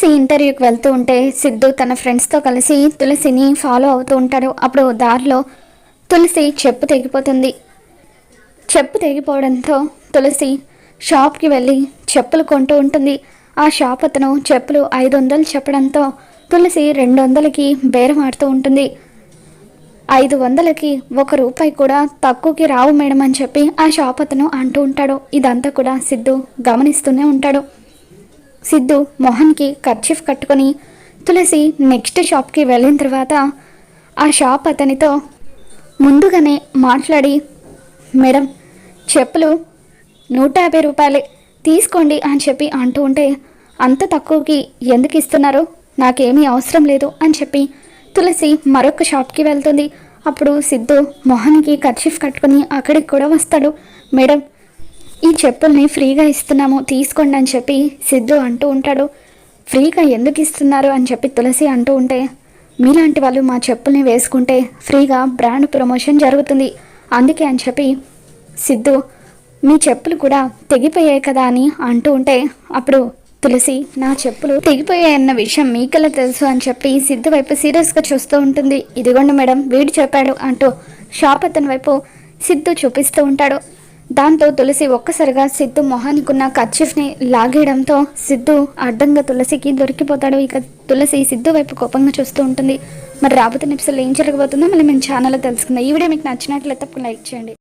తులసి ఇంటర్వ్యూకి వెళ్తూ ఉంటే సిద్ధు తన ఫ్రెండ్స్తో కలిసి తులసిని ఫాలో అవుతూ ఉంటాడు. అప్పుడు దారిలో తులసి చెప్పు తెగిపోతుంది. చెప్పు తెగిపోవడంతో తులసి షాప్కి వెళ్ళి చెప్పులు కొంటూ ఉంటుంది. ఆ షాప్ అతను చెప్పులు ఐదు వందలు చెప్పడంతో తులసి రెండు వందలకి బేరం ఆడుతూ ఉంటుంది. ఐదు వందలకి ఒక రూపాయి కూడా తక్కువకి రావు మేడం అని చెప్పి ఆ షాప్ అతను అంటూ ఉంటాడు. ఇదంతా కూడా సిద్ధు గమనిస్తూనే ఉంటాడు. సిద్ధు మొహన్కి కర్చీఫ్ కట్టుకొని తులసి నెక్స్ట్ షాప్కి వెళ్ళిన తర్వాత ఆ షాప్ అతనితో ముందుగానే మాట్లాడి మేడం చెప్పులు నూట యాభై రూపాయలే తీసుకోండి అని చెప్పి అంటూ ఉంటే అంత తక్కువకి ఎందుకు ఇస్తున్నారు? నాకేమీ అవసరం లేదు అని చెప్పి తులసి మరొక షాప్కి వెళ్తుంది. అప్పుడు సిద్ధు మొహన్కి కర్చీఫ్ కట్టుకొని అక్కడికి కూడా వస్తాడు. మేడం ఈ చెప్పుల్ని ఫ్రీగా ఇస్తున్నాము తీసుకోండి అని చెప్పి సిద్ధు అంటూ ఉంటాడు. ఫ్రీగా ఎందుకు ఇస్తున్నారు అని చెప్పి తులసి అంటూ ఉంటే మీలాంటి వాళ్ళు మా చెప్పుల్ని వేసుకుంటే ఫ్రీగా బ్రాండ్ ప్రమోషన్ జరుగుతుంది. అందుకే అని చెప్పి సిద్ధు మీ చెప్పులు కూడా తెగిపోయాయి కదా అని అంటూ ఉంటే అప్పుడు తులసి నా చెప్పులు తెగిపోయాయన్న విషయం మీకెలా తెలుసు అని చెప్పి సిద్ధు వైపు సీరియస్గా చూస్తూ ఉంటుంది. ఇదిగోండి మేడం వీడు చెప్పాడు అంటూ షాప్ అతని వైపు సిద్ధు చూపిస్తూ ఉంటాడు. దాంతో తులసి ఒక్కసారిగా సిద్ధు మొహానికి ఉన్న కర్చీఫ్ని లాగేయడంతో సిద్ధు అడ్డంగా తులసికి దొరికిపోతాడు. ఇక తులసి సిద్ధు వైపు కోపంగా చూస్తూ ఉంటుంది. మరి రాబోతున్న ఎపిసోడ్ ఏం జరగబోతుందో మళ్ళీ మేము ఛానల్లో తెలుసుకుందాం. ఈ వీడియో మీకు నచ్చినట్లయితే తప్పకుండా లైక్ చేయండి.